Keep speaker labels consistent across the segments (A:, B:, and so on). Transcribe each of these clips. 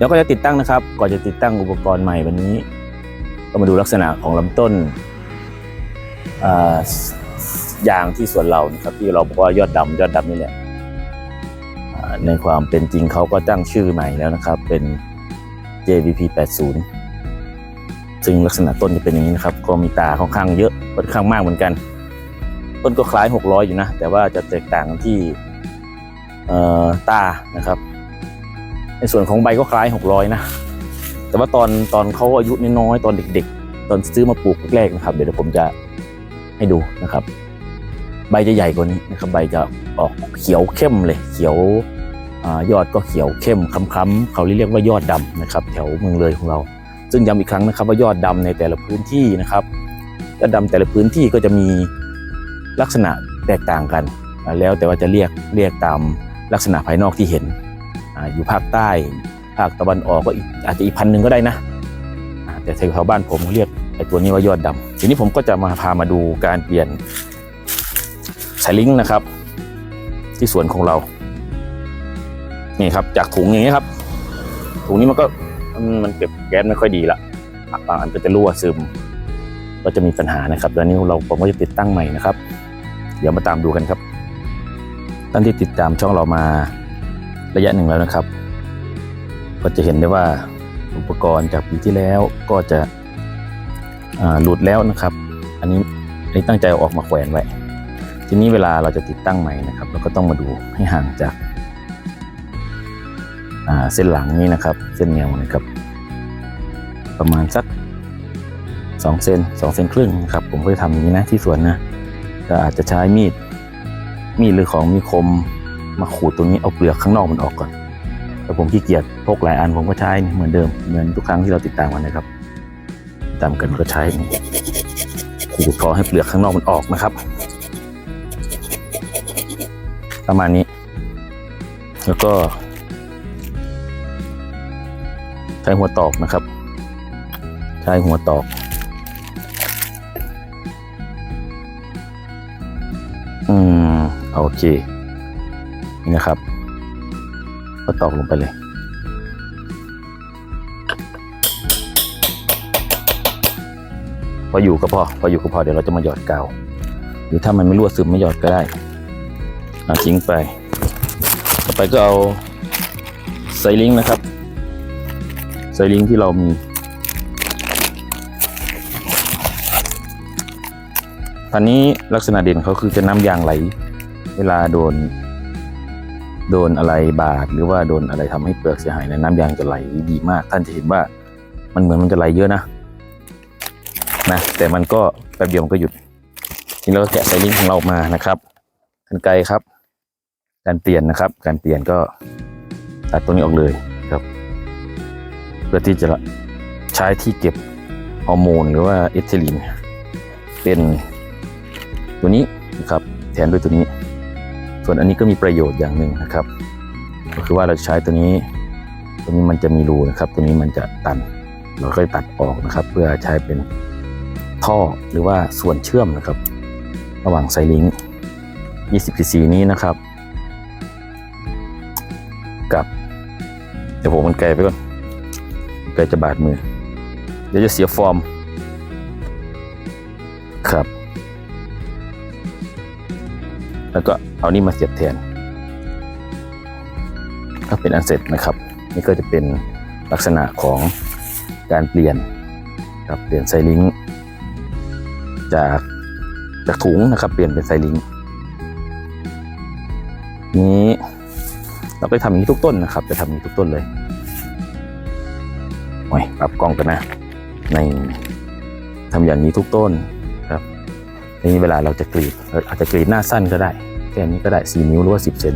A: แล้วก็จะติดตั้งนะครับ ก่อนจะติดตั้งอุปกรณ์ใหม่วันนี้ ก็มาดูลักษณะของลำต้นอ่ายางที่สวนเรานะครับ ที่เราบอกว่ายอดดำยอดดำนี่แหละในความเป็นจริงเขาก็ตั้งชื่อใหม่แล้วนะครับ เป็น JVP 80ซึ่งลักษณะต้นจะเป็นอย่างนี้นะครับ ก็มีตาค่อนข้างเยอะค่อนข้างมากเหมือนกัน ต้นก็คล้าย 600 อยู่นะ แต่ว่าจะแตกต่างที่ตานะครับ ในส่วนของใบก็คล้าย 600 นะ แต่ว่าตอนตอนเขาอายุน้อยๆตอนเด็กๆ ตอนซื้อมาปลูกแรกๆนะครับ เดี๋ยวผมจะให้ดูนะครับ ใบจะใหญ่กว่านี้นะครับ ใบจะออกเขียวเข้มเลย เขียวอยอดก็เขียวเข้มค้ำๆเขาเรียกว่ายอดดำนะครับ แถวเมืองเลยของเรา ซึ่งย้ำอีกครั้งนะครับว่ายอดดำในแต่ละพื้นที่นะครับยอดดำแต่ละพื้นที่ก็จะมีลักษณะแตกต่างกัน แล้วแต่ว่าจะเรียกเรียกตามลักษณะภายนอกที่เห็น อยู่ภาคใต้ ภาคตะวันออกก็อาจจะอีกพันหนึ่งก็ได้นะ แต่แถวบ้านผมเรียกไอ้ตัวนี้ว่ายอดดำทีนี้ผมก็จะมาพามาดูการเปลี่ยนสายลิงก์นะครับ ที่สวนของเรา นี่ครับ จากถุงอย่างนี้ยครับ ถุงนี้มันก็มันมันเก็บแก๊สไม่ค่อยดีละบางอันก็จะรั่วซึม ก็จะมีปัญหานะครับแล้วนี้เราผมก็จะติดตั้งใหม่นะครับ เดี๋ยวมาตามดูกันครับท่านที่ติดตามช่องเรามา ระยะหนึ่งแล้วนะครับ ก็จะเห็นได้ว่าอุปกรณ์จากปีที่แล้วก็จะหลุดแล้วนะครับ อันนี้อันนี้ตั้งใจออกมาแขวนไว้ ทีนี้เวลาเราจะติดตั้งใหม่นะครับเราก็ต้องมาดูให้ห่างจากาเส้นหลังนี้นะครับ เส้นแนวนะครับ ประมาณสักสองเซนสองเซนครึ่งนะครับ ผมก็จะทำอย่างนี้นะที่สวนนะก็อาจจะใช้มีดมีดหรือของมีคม มาขูดตรงนี้เอาเปลือกข้างนอกมันออกก่อนแต่ผมขี้เกียจพกหลายอันผมก็ใช้เหมือนเดิมเหมือนทุกครั้งที่เราติดตามกันนะครับ ตามกันก็ใช้ขูดพอให้เปลือกข้างนอกมันออกนะครับ ประมาณนี้ แล้วก็ ใช้หัวตอกนะครับ ใช้หัวตอก อืมโอเค นะครับ ก็ตอกลงไปเลย พออยู่ก็พอ พออยู่ก็พอเดี๋ยวเราจะมาหยอดกาว หรือถ้ามันไม่รั่วซึมไม่หยอดก็ได้เอาทิ้งไป ต่อไปก็เอาไซลิงค์นะครับ ไซลิงค์ที่เรามีอันนี้ลักษณะเด่นเขาคือจะน้ำยางไหล เวลาโดน โดนอะไรบาดหรือว่าโดนอะไรทำให้เปลือกเสียหายเนน้ำยางจะไหลดีมาก ท่านจะเห็นว่ามันเหมือนมันจะไหลเยอะนะนะแต่มันก็แป๊บเดียวมันก็หยุดทีนี้เราก็แกะไซลิงของเรามานะครับกันไกลครับ การเปลี่ยนนะครับ การเปลี่ยนก็ตัดตัวนี้ออกเลยครับ เพื่อที่จะใช้ที่เก็บฮอร์โมนหรือว่าเอทิลีนเป็นตัวนี้นะครับแทนด้วยตัวนี้ ส่วนอันนี้ก็มีประโยชน์อย่างหนึ่งนะครับ ก็คือว่าเราใช้ตัวนี้ตัวนี้มันจะมีรูนะครับ ตัวนี้มันจะตัน เราก็ตัดออกนะครับ เพื่อใช้เป็นท่อหรือว่าส่วนเชื่อมนะครับ ระหว่างไซลิง20 cc นี้นะครับ กับ เดี๋ยวผมมันไกลไปก่อนไกลจะบาดมือ เดี๋ยวจะเสียฟอร์ม ครับ แล้วก็ เอานี่มาเสียบแทน ก็เป็นอันเสร็จนะครับ นี่ก็จะเป็นลักษณะของการเปลี่ยนครับเปลี่ยนไซลิงค์จากจากถุงนะครับ เปลี่ยนเป็นไซลิงค์นี้เราก็ทำอย่างนี้ทุกต้นนะครับ จะทำอย่างนี้ทุกต้นเลยโอ้ยปรับกล้องกันนะ ในทำอย่างนี้ทุกต้นครับนี้เวลาเราจะกรีดอาจจะกรีดหน้าสั้นก็ได้ แค่นี้ก็ได้4นิ้วหรือว่า10เซน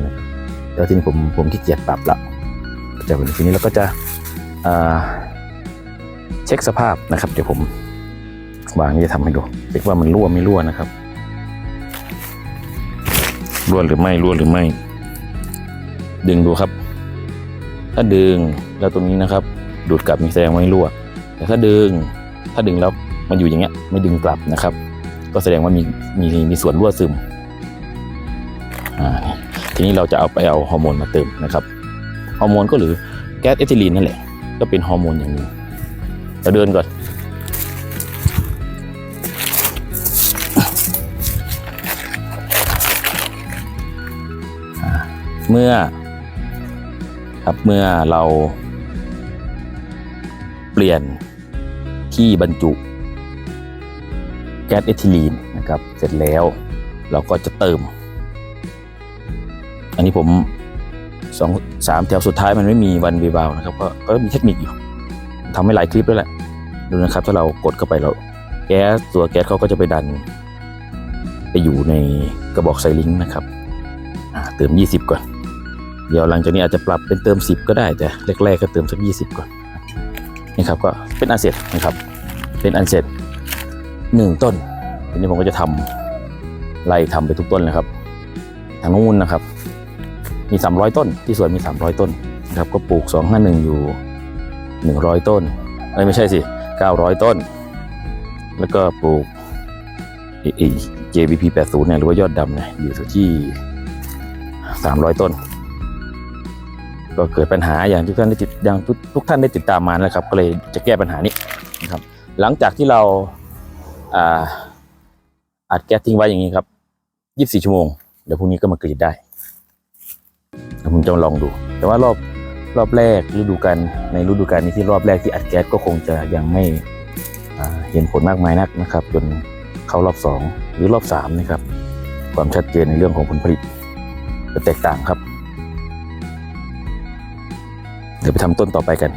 A: แล้วทีนี้ผมผมขี้เกียจปรับละจะเป็นทีนี้เราก็จะเช็คสภาพนะครับ เดี๋ยวผมวางนี้จะทำให้ดูเช็คว่ามันรั่วไม่รั่วนะครับรั่วหรือไม่รั่วหรือไม่ ดึงดูครับ ถ้าดึงแล้วตรงนี้นะครับ ดูดกลับมีแสดงว่าไม่รั่ว แต่ถ้าดึงถ้าดึงแล้วมันอยู่อย่างเงี้ยไม่ดึงกลับนะครับ ก็แสดงว่ามีมีมีส่วนรั่วซึม ทีนี้เราจะเอาไปเอาฮอร์โมนมาเติมนะครับฮอร์โมนก็หรือแก๊สเอทิลีนนั่นแหละ ก็เป็นฮอร์โมนอย่างหนึ่งเราเดินก่อนเมื่อครับเมื่อเราเปลี่ยนที่บรรจุแก๊สเอทิลีนนะครับ เสร็จแล้วเราก็จะเติม อันนี้ผมสองสามแถวสุดท้ายมันไม่มีวันวีบาวนะครับก็ก็มีเทคนิคอยู่ทำให้หลายคลิปด้วแหละดูนะครับ ถ้าเรากดเข้าไปเราแก๊สตัวแก๊สเขาก็จะไปดัน ไปอยู่ในกระบอกไซลิงค์นะครับเติม 20 ก่อน เดี๋ยวหลังจากนี้อาจจะปรับเป็นเติม 10 ก็ได้แต่แรกๆก็เติมสัก 20 ก่อนนี่ครับก็เป็นอันเสร็จนะครับเป็นอันเสร็จหนึ่งต้นทีนี้ผมก็จะทำไล่ทำไปทุกต้นเลยครับทางนู้นนะครับ มี 300 ต้น ที่สวนมี 300 ต้นนะครับก็ปลูก 251 อยู่ 100 ต้นเอ้ยไม่ใช่สิ 900 ต้น แล้วก็ปลูกอีอี JBP 80เนี่ยหรือว่ายอดดำเนี่ยอยู่ที่ 300 ต้น ก็เกิดปัญหาอย่างทุกท่านได้ติดอย่างทุกทุกท่านได้ติดตามมานะครับก็เลยจะแก้ปัญหานี้นะครับ หลังจากที่เราอ่าอัดแก๊สทิ้งไว้อย่างนี้ครับ 24 ชั่วโมง เดี๋ยวพรุ่งนี้ก็มากรีดได้ ผมจะลองดู แต่ว่ารอบรอบแรกฤดูกาลในฤดูกาลนี้ที่รอบแรกที่อัดแก๊สก็คงจะยังไม่เห็นผลมากมายนักนะครับ จนเข้ารอบสองหรือรอบสามนะครับ ความชัดเจนในเรื่องของผลผลิตจะแตกต่างครับ เดี๋ยวไปทำต้นต่อไปกัน